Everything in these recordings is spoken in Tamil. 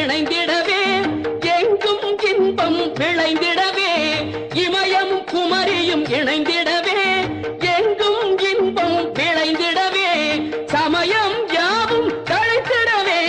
இணைந்திடவே எங்கும் இன்பம் விளைந்திடவே இமயம் குமரியும் இணைந்திடவே எங்கும் இன்பம் விளைந்திடவே சமயம் யாவும் தழைத்திடவே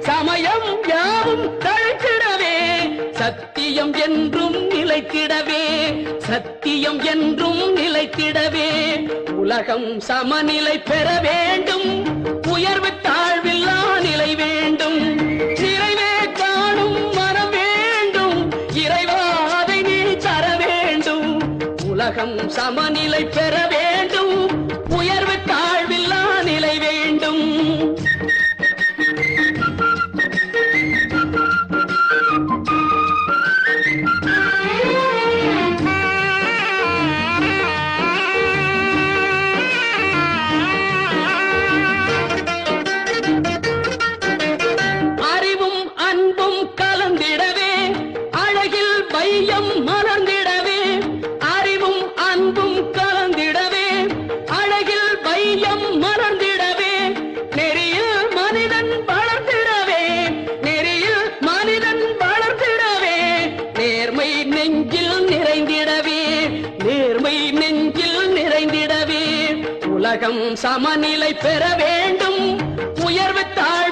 சமயம் யாவும் தழைத்திடவே சத்தியம் என்றும் நிலைத்திடவே சத்தியம் என்றும் நிலைத்திடவே உலகம் சமநிலை பெற வேண்டும் உயர்வு தாழ்வில்லா நிலை வேண்டும். உலகம் சமநிலை பெறவே உலகம் சமநிலை பெற வேண்டும். உயர்வு தாழ்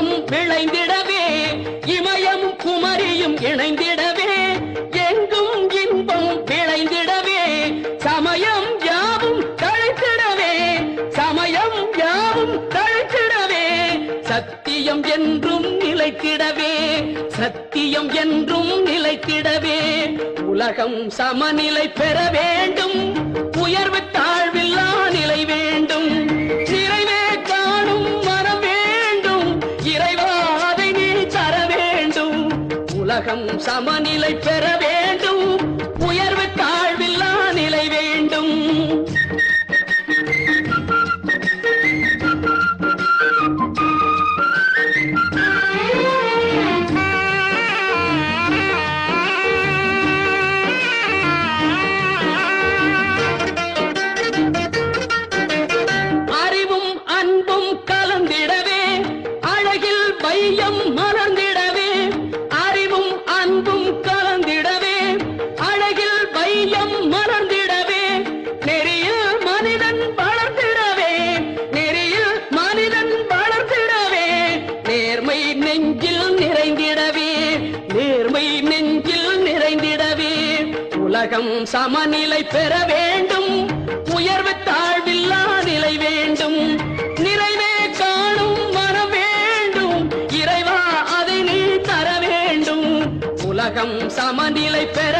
இமயம் விளைந்திடவே இமயம் குமரியும் இணைந்திடவே எங்கும் இன்பம் விளைந்திடவே சமயம் யாவும் தழைத்திடவே சமயம் யாவும் தழைத்திடவே சத்தியம் என்றும் நிலைத்திடவே சத்தியம் என்றும் நிலைத்திடவே உலகம் சமநிலை பெற வேண்டும் உயர்வு தாழ்வில்லா நிலை வேண்டும். உலகம் சமநிலை பெற வேண்டும். நிறைந்திடவே நேர்மை நெஞ்சில் நிறைந்திடவே உலகம் சமநிலை பெற வேண்டும் உயர்வு தாழ்வில்லா நிலை வேண்டும் நிறைவே காணும் வர வேண்டும் இறைவா அதை நீ தர வேண்டும் உலகம் சமநிலை பெற